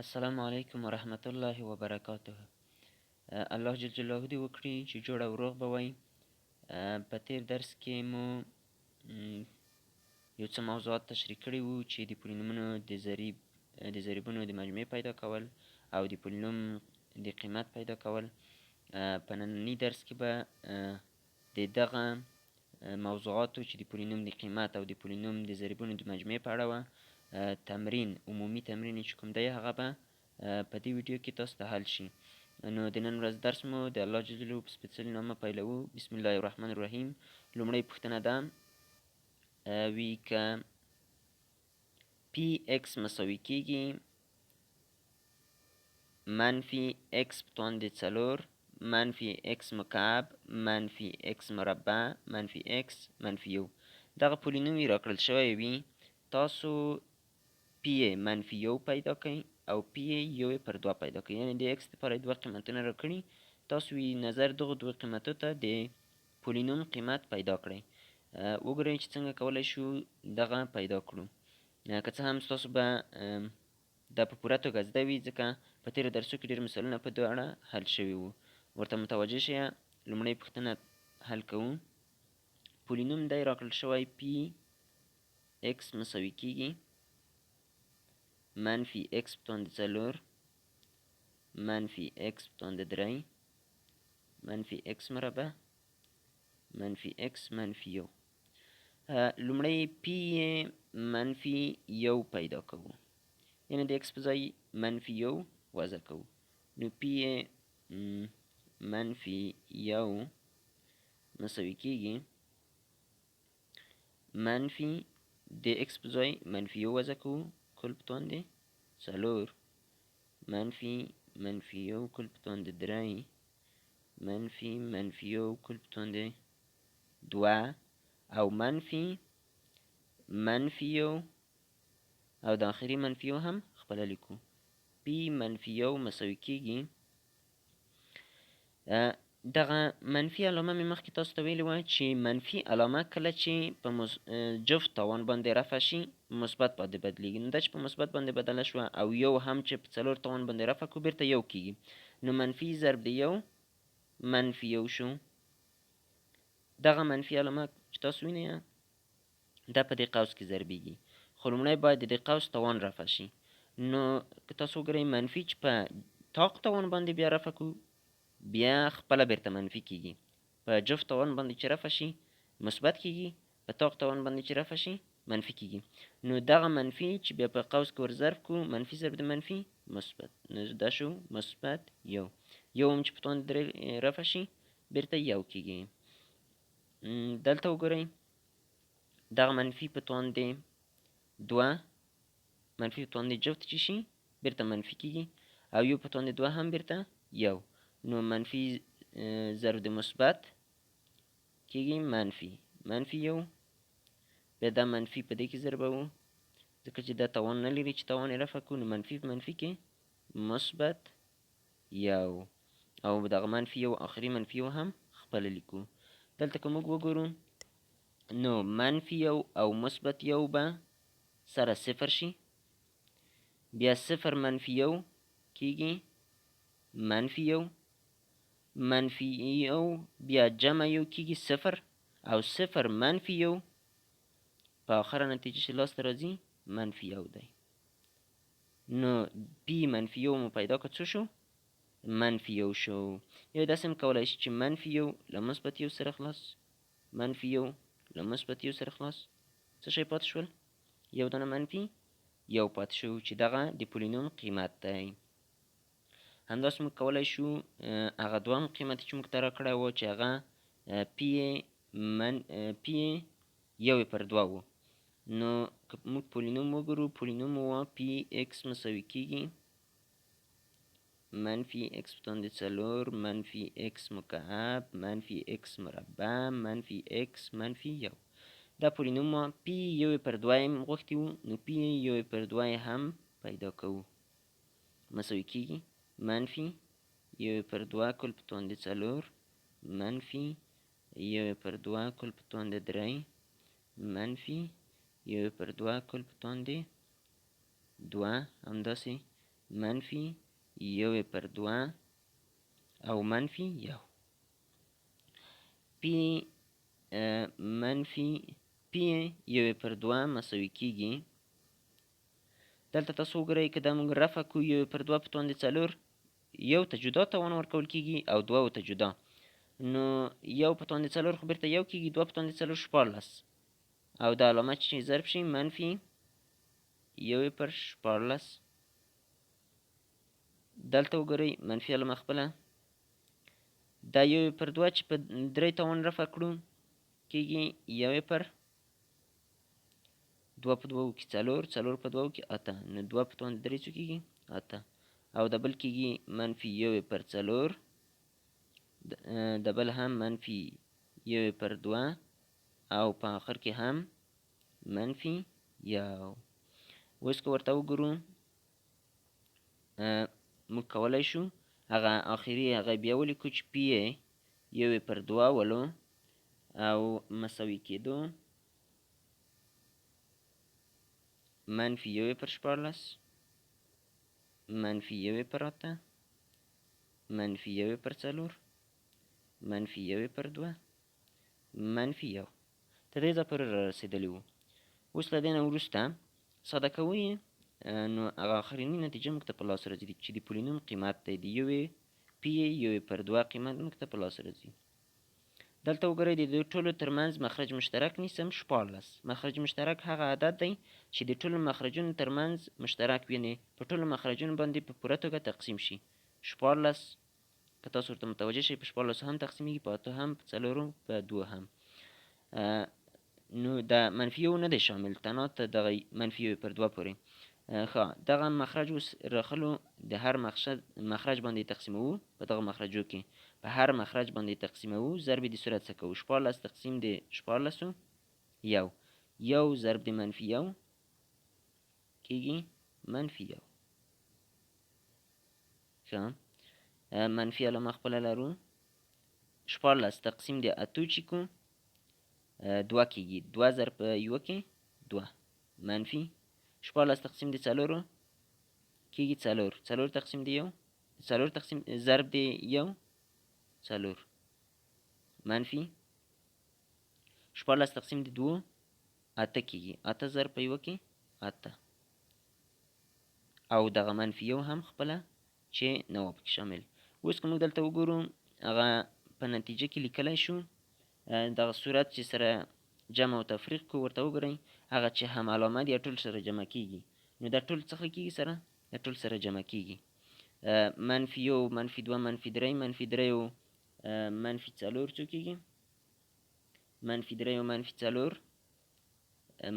السلام علیکم ورحمت الله وبرکاته. الله جل جلاله دې وکړي چې جوړ او روغ به وئ په تیر درس کې مو یو څه موضوعات تشریح کړي وو چې د پولینومونو د ضریب د ضریبونو د مجموعې پیدا کول او د پولینوم د قیمت پیدا کول. په ننني درس کې به د دغه موضوعاتو چې د پولینوم د قیمت او د پولینوم د ضریبونو د مجموعې په اړه وه تمرین عمومي تمرین چې کوم دی هغه به په دې ویډیو کې تاسو ته حل شي. نو د نن ورځ درس مو د الله جل جلاله په سپېڅلي نامه پیلوو. بسم الله الرحمن الرحیم. لومړۍ پوښتنه ده وی که پی ایکس مساوي کیږي منفي ایکس په توان د څلور منفي ایکس مکعب منفي ایکس مربع منفي ایکس منفي یو. دغه پولینوم راکړل شوی وي. تاسو پی منفي یو پیدا کړئ او پی یو پر دوه پیدا کړئ یعنې د ایکس لپاره دوه قیمتونه راکړي تاسو نظر دغو دوه قیمتو ته د پولینوم قیمت پیدا کړئ وګورئ چې څنګه کولی شو دغه پیدا کړو که څه هم ستاسو به دا په پوره توګه زده وي ځکه په تېرو درسو کې ډېر مثالونه په دې اړه حل شوي وو ورته متوجه شئ لومړۍ پوښتنه حل کوو پولینوم دی راکړل شوی پی ایکس مساوي کیږي منفي x په توان د څلور منفي x په توان د درې منفي x مربع منفي x منفي یو لومړی p منفي یو پیدا کوو یعنی د x په ځای منفي یو وضع کوو نو p منفي یو مساوي کیږي منفي د x په ځای منفي یو وضع کوو کل په توان دی څلور منفي منفي یو کل په توان دی درې منفي منفي یو کل په توان دی دوه او منفي منفي یو او د آخري منفي یو هم خپله لیکو. پی منفي یو مساوي کیږي دغه منفي علامه مې مخکې تاسو ته ویلې وه چې منفي علامه کله چې په جفت تاوان باندې رفع شي مثبت باندې بدلیږي نو دا چې په مثبت باندې بدله شوه او یو هم چې په څلور تاوان باندې رفع کړو بیرته یو کیږي نو منفي ضرب د یو منفي یو شو. دغه منفي علامه چې تاسو وینئ دا په دې قوس کې ضربیږي خو لومړی باید د دې قوس توان رفع شي. نو که تاسو وګورئ منفي چې په طاق توان باندې بیا رفع کړو بیا خپله بیرته منفي کیږي. په جفت توان باندې چې رفع شي مثبت کیږي. په طاق توان باندې چې رفع شي منفي کیږي. نو دغه منفي چې بیا په قوس کې ور ضرب کړو منفي ضرب د منفي مثبت. نو دا شو مثبت یو. یو هم چې په توان درې رفع شي بیرته یو کیږي. دلته وګورئ. دغه منفي په توان دی دوه منفي په توان دی جفت چې شي بیرته منفي کیږي. او یو په توان دی دوه هم بیرته یو نو منفي ضرب مثبت کیږي منفي. منفي یو بیا دا منفي په دې کې ضربوو. ځکه چې دا توان نه لري چې توان یې رفع کړو نو منفي په منفي کې مثبت یو. او دغه منفي یو آخري منفي یو هم خپله لیکو. دلته که موږ وګورو نو منفي یو او مثبت یو به سره صفر شي. بیا صفر منفي یو کیږي منفي یو منفي یو بیا جمع یو کیږي صفر او صفر منفي یو په آخره نتیجه چې لاسته راځي منفي یو دی. نو پی منفي یو مو پیدا کړ څه شو؟ منفي یو شو. یا داسې هم کولی شي چې منفي یو له مثبت یو سره خلاص منفي یو له مثبت یو سره خلاص. څه شی پاتې شول؟ یو دانه منفي یو پاتې شو چې دغه د پولینوم قیمت دی همداسې موږ کولی شو هغه دوهم قیمت چې موږ ته راکړی و چې هغه پی من پی یو پر دوه و. نو که موږ پولینوم وګورو پولینوم و پی ایکس مساوي کیږي. منفي ایکس په توندې څلور منفي ایکس مکعب منفي ایکس مربع منفي ایکس منفي یو. دا پولینوم پی یو پر دوه یې غوښتي وو نو پی یو پر دوه هم پیدا کوو. مساوي کیږي منفي یو پر دوه کل په توندې څلور منفي یو پر دوه کل په توندې درې منفي یو پر دوه کل په توندې دوه همداسې منفي یو پر دوه او منفي یو. پی منفي پی یو پر دوه مساوي کیږي. دلته تاسو وګورئ که دا موږ رفع کړو یو پر دوه په توندې څلور یو ته جدا توان ورکول کیږي او دوه ته جدا نو یو په توندې څلور خو بیرته یو کیږي دوه په توندې څلور شپاړلس. او دا علامه چې ضرب شي منفي یو پر شپاړلس. دلته وګورئ منفي علامه خپله. دا یو پر دوه چې په درې توان رفع کړو کیږي یو پر دوه په دوه کې څلور څلور په دوه کې اته. نو دوه په توان درې څو کیږي؟ اته او د بل کیږي منفي یو پر څلور د بل هم منفي یو پر دوه او په آخر کې هم منفي یو. اوس که ورته وګورو موږ کولی شو هغه آخري هغه بیا ولیکو چې پی یو پر دوه ولو او مساوي کېدو منفي یو پر شپاړلس منفي یو پر اته منفي یو پر څلور منفي یو پر دوه منفي یو تر دې ځایه پورې را رسېدلی وو اوس له دې نه وروسته ساده کوو نو هغه آخرینی نتیجه موږ ته په لاس راځي چې د پولینوم قیمت دی د یوې پی یوې پر دوه قیمت موږ ته په لاس راځي دلته وګورئ د دې ټولو ترمنځ مخرج مشترک نیسم شپاړلس مخرج مشترک هغه عدد دی چې د ټولو مخرجونو ترمنځ مشترک ویني په ټولو مخرجونو باندې په پوره توګه تقسیم شي. شپاړلس که تاسو ورته متوجه شئ په شپاړلسو هم تقسیمیږي په اته هم په څلورو په دوه هم. نو دا منفي یو نه دی شامل. تنها ته دغه منفي یو پر دوه پورې. ښه دغه مخرج اوس راخلو د هر مخرج باندې تقسیموو په دغه مخرجو کې په هر مخرج باندې تقسیموو ضرب د صورت څه کوو شپاړلس تقسیم د شپاړلسو یو. یو ضرب د منفي یو کېږي منفي یو. ښه. منفي علامه خپله لرو. شپاړلس تقسیم د اتو چې کو دوه کېږي دوه ضرب یوه کې دوه. منفي. شپاړلس تقسیم د څلورو کېږي څلور. څلور تقسیم د یو؟ څلور تقسیم ضرب د یو څلور منفي. شپاړلس تقسیم د دوو اته کېږي اته ضرب په یوه کې اته. او دغه منفي یو هم خپله چې نه وه پکې شامل. اوس که موږ دلته وګورو هغه په نتیجه کې لیکلی شو دغه صورت چې سره جمع او تفریق کو ورته وګورئ. هغه چې هم علامه دي ټول سره جمع کیږي. نو دا ټول څه کیږي سره؟ دا ټول سره جمع کیږي. منفي یو منفي دوه منفي درې منفي درې منفي څلور څو کیږي منفي درې منفي څلور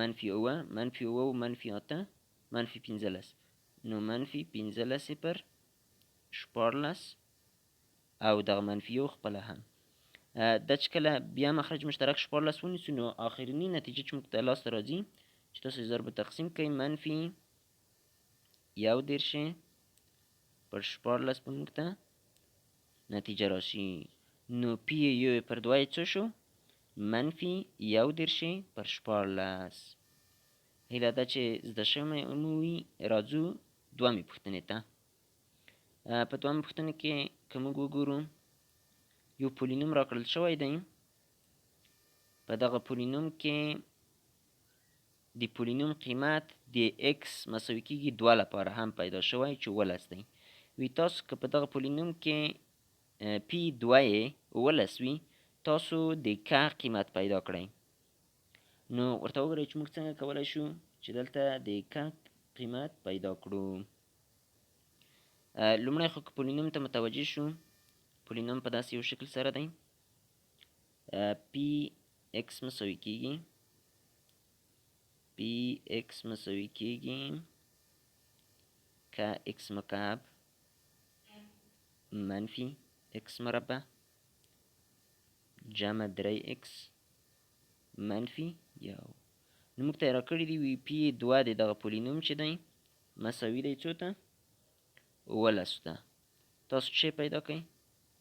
منفي اوه منفي اوه منفي اته منفي پنځلس. نو منفي پنځلس پر شپاړلس او دغه منفي یو خپله هم. دا چې کله بیا مخرج مشترک شپاړلس ونیسو نو آخرینی نتیجه چې موږ ته لاسته راځي چې تاسو ضرب تقسیم کوئ منفي یو دېرشې پر شپاړلس به موږ ته نتیجه راشي. نو پی یو پر دوه څه شو؟ منفي یو دېرشې پر شپاړلس. هیله ده چې زده شوی مو وي راځو دومې پوښتنې ته. په دومې پوښتنې کې که موږ وګورو یو پولینوم راکړل شوی دی. په دغه پولینوم کې د پولینوم قیمت د x مساوي کیږي دوه لپاره هم پیدا شوی چې ولس دی. وی تاسو که په دغه پولینوم کې پی دوه یې ولس وي تاسو د ک قیمت پیدا کړئ. نو ورته وګورئ چې موږ څنګه کولی شو چې دلته د ک قیمت پیدا کړو. لومړی خو پولینوم ته متوجه شو پولینوم په داسې یو شکل سره دی. پی ایکس مساوي کیږي. پی ایکس مساوي کیږي. که ایکس مکعب. منفي ایکس مربع. جمع درې ایکس منفي. یو. نو موږ ته یې راکړي دي وي پی دوه دی دغه پولینوم چې دی. مساوي دی څو ته؟ اوولسو ته. تاسو څه پیدا کړئ؟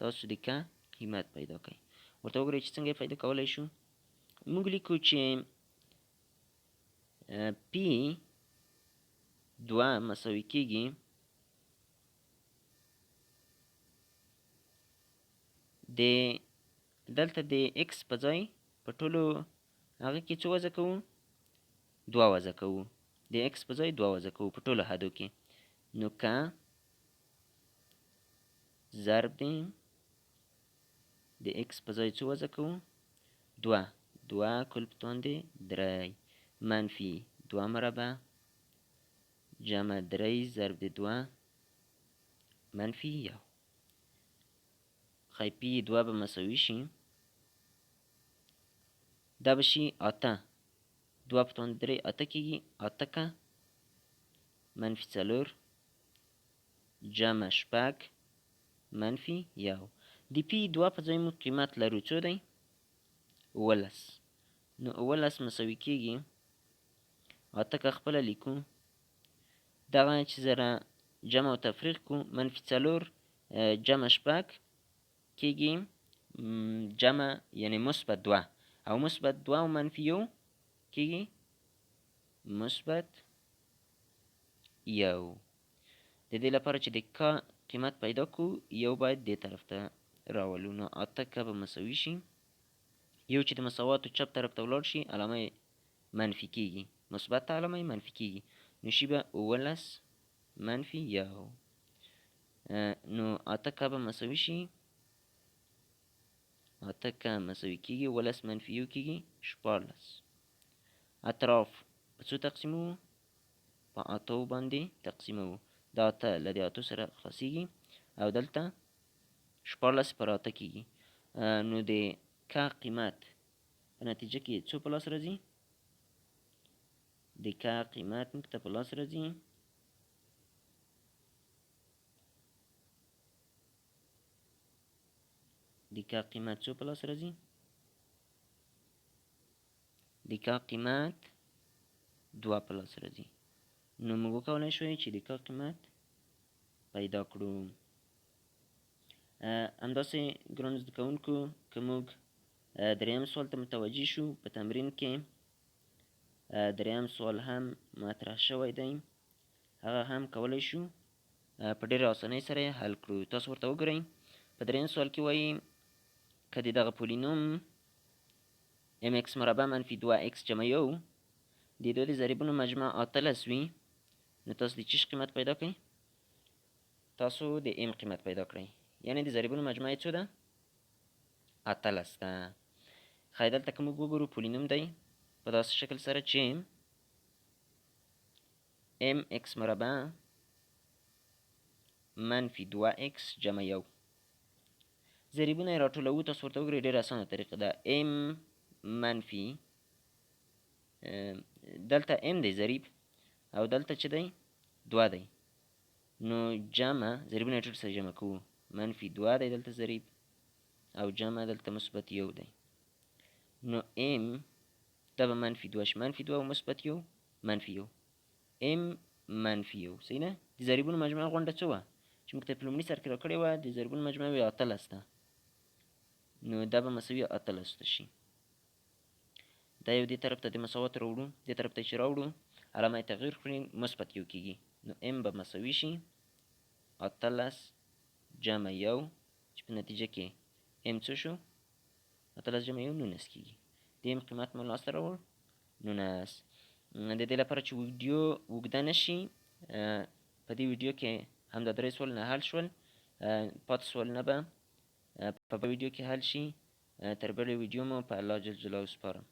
تاسو د کا قیمت پیدا کړئ. ورته وګورئ چې څنګه پیدا کولای شو. موږ لیکو چې پی دوه مساوي کیږي د دلته د x په ځای په ټولو هغه کې څو وضع کوو؟ دوه وضع کوو. د x په ځای دوه وضع کوو په ټولو حدو کې. نو که ضرب دی د x په ځای څو وضع کوو؟ دوه. دوه کل په توندې درې. منفي دوه مربع. جمع درې ضرب د دوه. منفي یو پي دوه به مساوي شي. دا به شي اته. دوه په توندې درې اته کېږي اته که. منفي څلور. جمع شپږ. منفي یو. د پی دوه په ځای موږ قیمت لرو. څو دی؟ اوولس. نو اوولس مساوي کېږي اته که خپله لیکو. دغه چې زره جمع او تفریق کو منفي څلور جمع شپږ کېږي جمع یعنی مثبت دوه او مثبت دوه او منفي یو. کېږي مثبت یو. د دې لپاره چې د کا قیمت پیدا کو یو باید دې طرف ته راولو. نو اته که به مساوي شي. یو چې د مساواتو چپ طرف ته ولاړ شي علامه منفي کېږي مثبت علامه منفي کېږي نو شي به اوولس منفي یو. نو اته که به مساوي شي اته که مساوي کېږي اوولس منفي یو کېږي شپاړلس اطراف په څو تقسیموو په اتو باندې تقسیموو دا اته له دې اتو سره خلاصیږي او دلته شپاړلس پر اته کېږي نو د کا قیمت په نتیجه کې څو په لاس راځي د کا قیمت موږ ته په لاس راځي د کا قیمت څو په لاس راځي د کا قیمت دوه په لاس راځي نو موږ وکولای شو چې د کا قیمت پیدا کړو همداسې ګرانو زده کوونکو که موږ دریم سوال ته متوجه شو په تمرین کې دریم سوال هم مطرح شوی دی هغه هم کولی شو په ډېرې اسانۍ سره حل کړو تاسو ورته وګورئ په دریم سوال کې وایي که دغه پولینوم ام ایکس مربع منفي دوه ایکس جمع یو د دوی د ضریبونو مجموع اتلس وي نو تاسو د چیش قیمت پیدا کړئ تاسو د ام قیمت پیدا کړئ یعنی د ضریبونو مجموعه څو ده اتلس ده ښایي دلته که موږ وګورو پولینوم دی په داسې شکل سره چې ام ایکس مربع منفي دوه ایکس جمع یو ضریبونه یې راټولوو تاسو ورته وګورئ ډېره اسانه طریقه ده. ام منفي دلته ام دی ضریب او دلته چې دی؟ دوه دی. نو جمع ضریبونه ټول سره جمع کوو. منفي دوه دی دلته ضریب او جمع دلته مثبت یو دی. نو ام دا به منفي دوه شي. منفي دوه او مثبت یو منفي یو. ام منفي یو صحیح نه؟ د ضریبونو مجموعه غونډه څه وه؟ چې موږ ته په لومړي سر کې راکړې وه د ضریبونو مجموعه وې اتلس ده نو دا به مساوي اتلس شي. دا یو دې طرف ته د مساوات راوړو دې طرف ته چې راوړو علامه تغییر کړئ مثبت یو کېږي. نو ام به مساوي شي اتلس جمع یو چې په نتیجه کې ام څه شو؟ اتلس جمع یو نونس کېږي. د ام قیمت مو لاسته راوړ نونس. د دې لپاره چې ویډیو اوږده نه شي په دې ویډیو کې همدا درې سوالونه حل شول پاتې سوالونه به په ویډیو کې حل شي تر بلې ویډیو مو په الله جل جلاله سپارم